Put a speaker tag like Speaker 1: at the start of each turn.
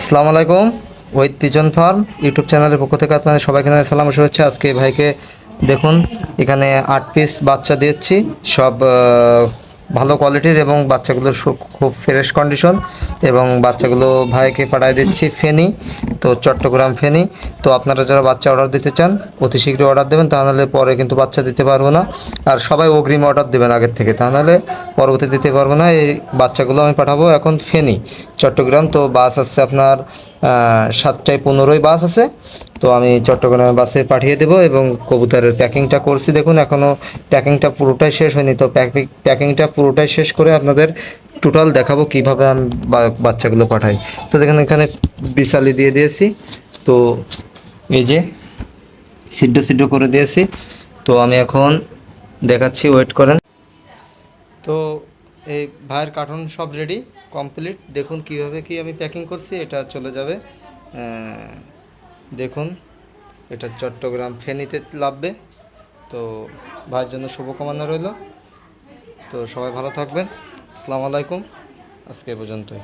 Speaker 1: আসসালামু আলাইকুম, ওয়েদ pigeon farm YouTube চ্যানেলের পক্ষ থেকে আপনাদের সবাইকে সালাম শুভেচ্ছা। আজকে ভাইকে দেখুন, এখানে আট পিস বাচ্চা দিচ্ছি সব ভালো কোয়ালিটির এবং বাচ্চাগুলো খুব ফ্রেশ কন্ডিশন এবং বাচ্চাগুলো ভাইকে পাঠিয়ে দিচ্ছি ফেনি, তো চট্টগ্রাম ফেনি। তো আপনারা যারা বাচ্চা অর্ডার দিতে চান, অতি শীঘ্রই অর্ডার দেবেন, তাহলে পরে কিন্তু বাচ্চা দিতে পারব না। আর সবাই অগ্রিম অর্ডার দেবেন আগের থেকে, তাহলে পরবর্তী দিতে পারব না। এই বাচ্চাগুলো আমি পাঠাবো এখন ফেনি, চট্টগ্রাম। তো বাস আছে আপনার সাতটায় পনেরোই বাস আছে তো আমি চট্টগ্রামে বাসে পাঠিয়ে দেবো এবং কবুতরের প্যাকিংটা করছি। দেখুন এখনও প্যাকিংটা পুরোটাই শেষ হয়নি। তো প্যাকিং, প্যাকিংটা পুরোটাই শেষ করে আপনাদের টোটাল দেখাবো কীভাবে আমি বাচ্চাগুলো পাঠাই। তো দেখেন, এখানে বিশালি দিয়ে দিয়েছি। তো এই যে সিদ্ধ সিদ্ধ করে দিয়েছি। তো আমি এখন দেখাচ্ছি ওয়েট করেন। তো এই ভাইয়ের কার্টুন সব রেডি কমপ্লিট দেখুন কীভাবে কি আমি প্যাকিং করছি, এটা চলে যাবে। দেখুন, এটা চট্টগ্রাম ফেনীতে লাভবে। তো ভাইয়ের জন্য শুভকামনা রইল। তো সবাই ভালো থাকবেন। আসসালামু আলাইকুম। আজকে পর্যন্তই।